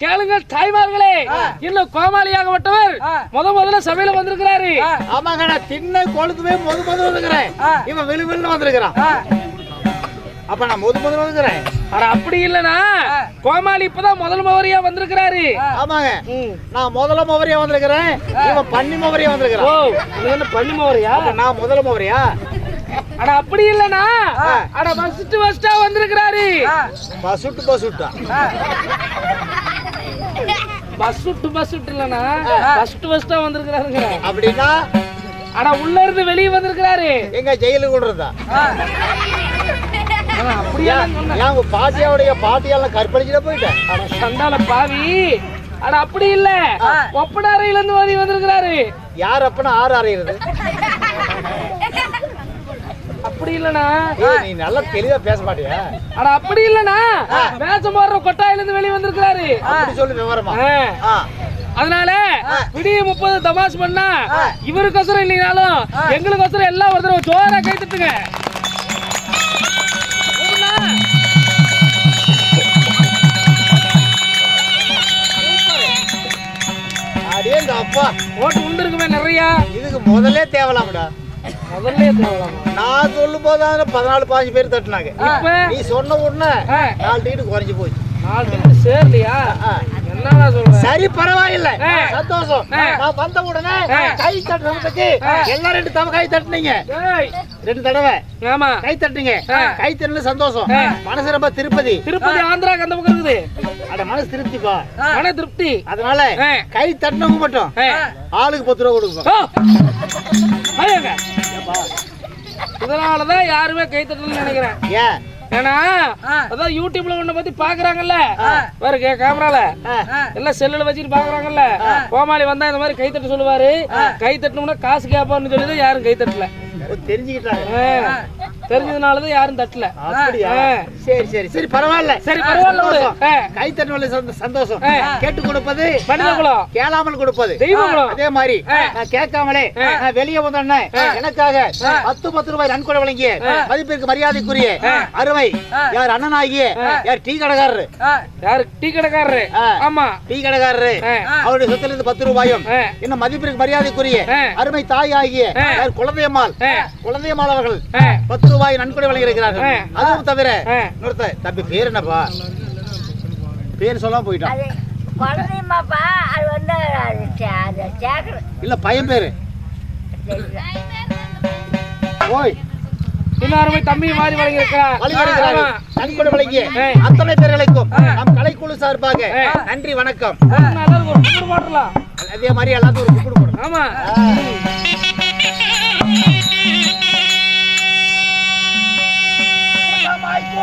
கேளுங்க தாய்மார்களே இன்னும் கோமாளியாகப்பட்டவர் முத முதல்ல சபையில வந்திருக்கிறாரு. ஆமாங்க நான் தின்ன கொழுத்துவே முது முது வந்துக்கிறேன் இவன் விழு விழுன்னு வந்திருக்கிறான். அப்ப நான் முது முது வந்துக்கிறேன் அட அப்படி இல்லனா கோமாளி இப்பதான் முதல் முறையா வந்திருக்கிறாரு. ஆமாங்க ம். நான் முதல்ல மோவரியா வந்திருக்கிறேன். இவன் பன்னி மோவரியா ஓ வந்திருக்கிறான் இது என்ன பண்ணி முறையா அப்ப நான் முதல்ல மோவரியா அட அப்படி இல்லனா அட ஃபர்ஸ்ட் ஃபர்ஸ்டா வந்திருக்கிறாரு. பசுட்டு பசுட்டா பஸ் விட்டு பஸ் இல்லனா ஃபர்ஸ்ட் ஃபர்ஸ்டா வந்திருக்கிறாருங்க. அப்படின்னா? அட உள்ள இருந்து வெளிய வந்திருக்கிறாரு. எங்க ஜெயிலுக்கு அட அப்படியே உங்க பாட்டியோடைய பாட்டியெல்லாம் கற்பழிச்சுட்டு போயிட்டேன்? அட சண்டால பாவி. அட அப்படி இல்ல. ஒப்படாரையில இருந்து வந்திருக்கிறாரு. யார் அப்பனா ஆறு அறையிறது நீ நல்லா தெளிவா பேச மாட்டியா? அட அப்படி வேஷம் போடுற கொட்டாயில இருந்து வெளிய வந்திருக்கிறாரு. அப்படி சொல்லு விவரமா. ஆ. ஆ. அதனால விடிய முப்பது தமாஷ் பண்ணா இவருக்கோசரம் இல்லைனாலும் எங்களுக்கோசரம் எல்லாம் ஒரு தடவை ஜோரா கை தட்டுங்க. ஓட்டு உண்டுருக்குமே நிறைய. இதுக்கு முதல்ல தேவலாம்டா. முதல்ல நான் சொல்லும் போது பதினாலு பாஞ்சு பேர் தட்டுனாங்க. நீ சொன்ன உடனே நாலு டிக்கெட் குறைஞ்சு போச்சு. நாலு டிக்கெட் சேரலையா. என்னடா சொல்ற? சரி பரவாயில்ல. சந்தோஷம். நான் வந்த உடனே. கை தட்டுறதுக்கு ஆ. எல்லாம் ரெண்டு தடவை கை தட்டுனீங்க. ரெண்டு தடவை. ஆமா கை தட்டுனீங்க. ஆ. கை தட்டுல சந்தோஷம். மனசு ரொம்ப திருப்பதி. திருப்பதி ஆந்திராக்கு அந்த பக்கம் இருக்குது. அட மனசு திருப்திப்பா. மன திருப்தி. அதனால. கை தட்டினவங்க மட்டும். ஆளுக்கு பத்து ரூபா கொடுப்போம் ஓ. ஐயங்க. இதனாலதான் யாருமே கை தட்டணும்னு நினைக்கிறேன். ஏன் ஏன்னா அதான் யூடியூப்ல உன்னை பத்தி பாக்குறாங்கல்ல. பாரு கே கேமரால. எல்லாம் செல்லுல வச்சுட்டு பாக்குறாங்கல்ல. கோமாளி வந்தா இந்த மாதிரி கை தட்ட சொல்லுவாரு. கை தட்டணும்னா காசு கேட்பான்னு சொல்லி யாரும் கை தட்டல. தெரிஞ்சுக்கிட்டாங்க. தெரிஞ்சதுனாலதான் யாரும் தட்டல. சரி சரி சரி பரவாயில்ல சரி பரவாயில்ல. கை தட்டுவதில் சந்த- சந்தோஷம். கேட்டு கொடுப்பது மனிதகுலம் கேளாமல் கொடுப்பது தெய்வகுலம் அதே மாதிரி. நான் கேட்காமலே வெளியே வந்தோடனே எனக்காக பத்து பத்து ரூபாய் நன்கொடை வழங்கிய மதிப்பிற்கு மரியாதைக்குரிய அருமை யார் அண்ணனாகிய யார் டீ கடைக்காரரு யாரு டீ கடைக்காரரு. ஆமா டீ கடைக்காரரு. அவருடைய சொத்துல இருந்து பத்து ரூபாயும். இன்னும் மதிப்பிற்கு மரியாதைக்குரிய. அருமை தாய் ஆகிய. யார் குழந்தையம்மாள். குழந்தையம்மாள் அவர்கள். பத்து ரூபாய் நன்கொடை வழங்கியிருக்கிறார்கள். அதுவும் தவிர. இன்னொருத்த தம்பி பேர் என்னப்பா? பேர் சொல்லாம போயிட்டான். இல்ல பையன் பேரு. ஓய். அருமை தம்பி மாதிரி வழங்கியிருக்கிறார். ஆமா. நன்கொடை வழங்கிய. அத்தனை பேர்களுக்கும் நம் கலைக்குழு சார்பாக நன்றி வணக்கம். அதே மாதிரி எல்லாத்துக்கும் ஒரு கும்பிடு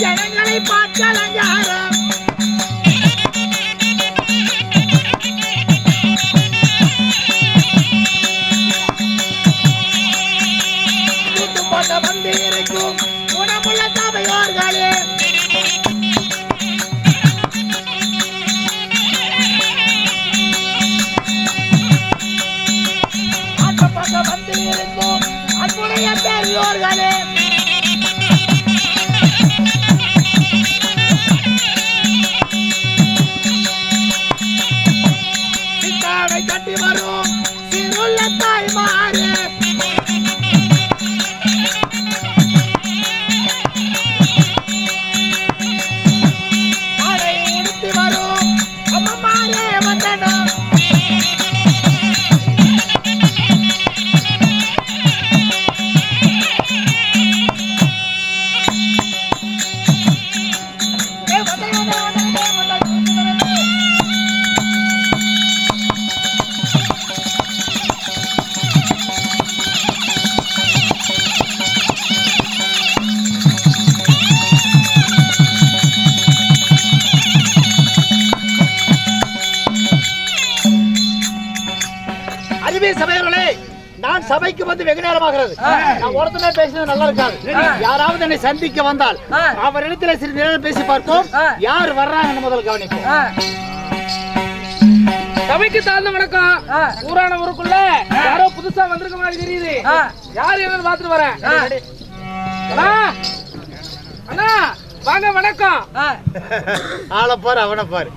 ஜனங்களை பார்த்து அலங்காரம் வந்து இருக்கும். குணமுள்ள சபையோர்களே சபைக்கு வந்து வெகு நேரமாகிறது நான் ஒருத்தனே பேசினது நல்லா இருக்காது. யாராவது என்னை சந்திக்க வந்தால் அவரிடத்துல சிறிது நேரம் பேசி பார்ப்போம். யார் வர்றாங்கன்னு முதல்ல கவனிப்போம். சபைக்கு தாழ்ந்த வணக்கம். ஊரான ஊருக்குள்ள யாரோ புதுசா வந்திருக்க மாதிரி தெரியுது. யார் என்னன்னு பாத்துட்டு வரேன் அண்ணா. வாங்க வணக்கம். ஆளை பாரு அவனை பாரு.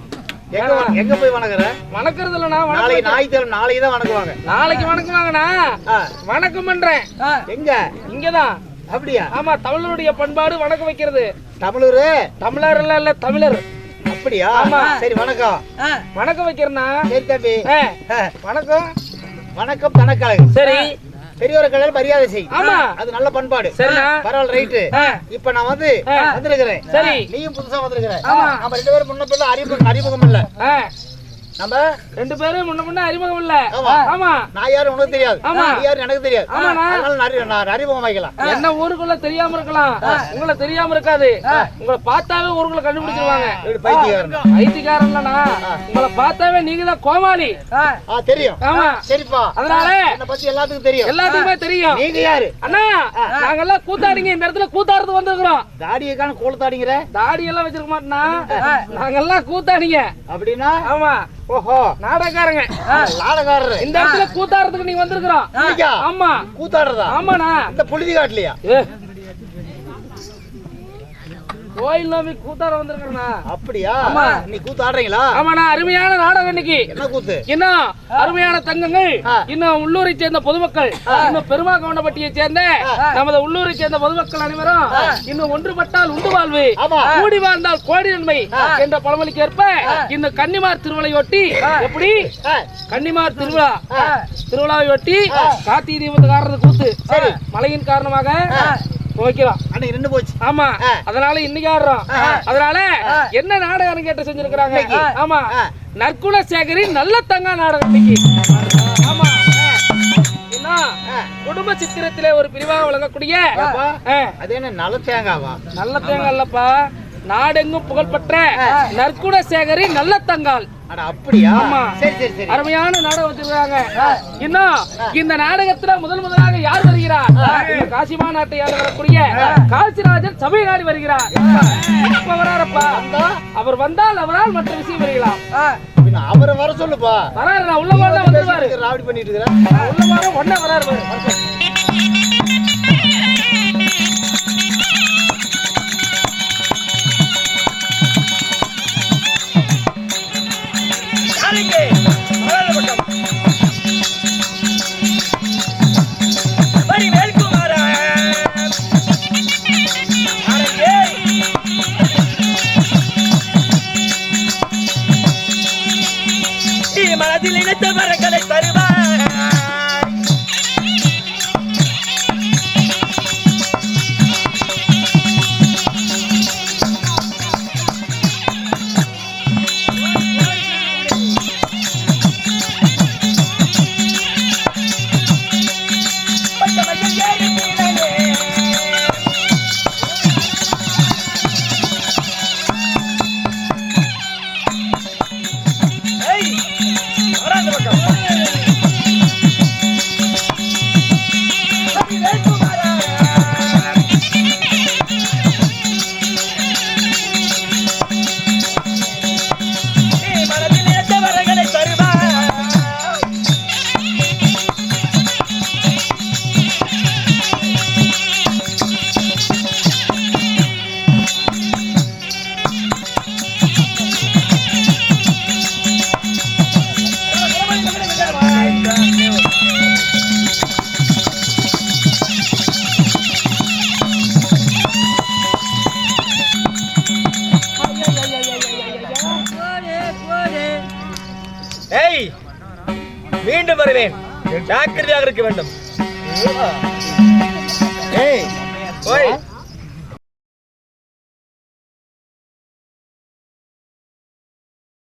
எங்க போய் வணங்குற? வணக்கறது இல்லண்ணா நாளைக்கு வணக்கம் ஞாயிற்றுக்கிழமை நாளைக்கு தான் வணங்குவாங்க நாளைக்கு வணக்கம் வாங்கண்ணா ஆ, வணக்கம் பண்றேன் எங்க? இங்கதான். அப்படியா? ஆமா தமிழருடைய பண்பாடு வணக்கம் வைக்கிறது. தமிழரு? தமிழர் இல்ல இல்ல தமிழர். அப்படியா? ஆமா. சரி வணக்கம். வணக்கம் வைக்கிறேன்னா சரி தம்பி. வணக்கம். வணக்கம் தனக்கழகு சரி. பெரியவரை கல்யாணம் மரியாதை செய். அது நல்ல பண்பாடு. பரவாயில்ல ரைட்டு. இப்ப நான் வந்து. வந்திருக்கிறேன். சரி. நீயும் புதுசா வந்திருக்கிற. ஆமா. நம்ம ரெண்டு பேரும் முன்ன பின்ன அறிமுகம் அறிமுகம் இல்ல நம்ம ரெண்டு பேரும் முன்ன முன்ன அறிமுகம் இல்ல. ஆமா. ஆமா. நான் யாரும் உனக்கு தெரியாது. ஆமா. யாரும் எனக்கு தெரியாது. அதனால நான் நான் அறிமுகம் வைக்கலாம் என்ன ஊருக்குள்ள தெரியாம இருக்கலாம். உங்களை தெரியாம இருக்காது. உங்களை பார்த்தாவே ஊருக்குள்ள கண்டுபிடிச்சிருவாங்க. பைத்தியக்காரன். ஐத்திகாரன்லண்ணா உங்களை பார்த்தாவே நீங்க தான் கோமாளி தெரியும். ஆமா. சரிப்பா. அதனால என்னை பத்தி எல்லாத்துக்கும் தெரியும். எல்லாத்துக்குமே தெரியும். நீங்க யாரு? அண்ணா நாங்கெல்லாம் கூத்தாடிங்க. இந்த இடத்துல கூத்தாடுறது வந்திருக்கிறோம். தாடியக்கான கோலத்தாடிங்கிற? தாடி எல்லாம் வச்சிருக்க மாட்டோம்னா நாங்கெல்லாம் கூத்தாடிங்க. அப்படின்னா? ஆமா. ஓஹோ. நாடகக்காரங்க. நாடகாரரு இந்த இடத்துல கூத்தாடுறதுக்கு நீங்க? வந்திருக்கிறோம்? ஆமா. கூத்தாடுறதா? ஆமாண்ணா. இந்த புழுதி காட்டலையா. கோயில் நோம்பி கூத்தாட வந்திருக்கிறேண்ணா. அப்படியா? ஆமா. நீ கூத்தாடுறீங்களா ஆமாண்ணா அருமையான நாடகம் இன்னைக்கு. என்ன கூத்து? இன்னும் அருமையான தங்கங்கள். இன்னும் உள்ளூரை சேர்ந்த பொதுமக்கள். இன்னும் பெருமா கவுண்டப்பட்டியை சேர்ந்த நமது உள்ளூரை சேர்ந்த பொதுமக்கள் அனைவரும் இன்னும் ஒன்றுபட்டால் உண்டு வாழ்வு. கூடி வாழ்ந்தால் கோடி நன்மை என்ற பழமொழிக்கு ஏற்ப இந்த கன்னிமார் திருவிழையொட்டி எப்படி? கன்னிமார் திருவிழா. திருவிழாவை ஒட்டி கார்த்திகை தீபத்து காரணத்து கூத்து. மழையின் காரணமாக வைக்கிறோம் அன்னைக்கு நின்னு போச்சு. ஆமா. ஆ. அதனால இன்னைக்கு ஆடுறோம். அதனால என்ன நாடகம் அரங்கேற்றம் செஞ்சிருக்கிறாங்க. ஆமா. ஆ. நற்குல சேகரி நல்ல தங்கா நாடகம் இன்னைக்கு. ஆமா. குடும்ப சித்திரத்திலே ஒரு பிரிவாக அது என்ன நல்ல தேங்காவா? நல்ல தேங்காய் இல்லப்பா. நாடெங்கும் புகழ்பெற்ற நற்குட சேகரி நல்ல தங்கால் அருமையான நாடகம் வச்சிருக்காங்க இன்னும் இந்த நாடகத்துல முதல் முதலாக யார் வருகிறார் காசிமா நாட்டை ஆள வரக்கூடிய காசிராஜன் சபை நாடி வருகிறார் இப்ப வராரப்பா. அவர் வந்தால் அவரால் மற்ற விஷயம் பின்ன அவரை வர சொல்லுப்பா. வராரு நான் உள்ள போறதா வந்துருவாரு. ராவடி பண்ணிட்டு இருக்கிற? நான் உள்ள போற உடனே வராரு மீண்டும் வருவேன். ஜாக்கிரதையாக இருக்க வேண்டும். ஏய் ஓய்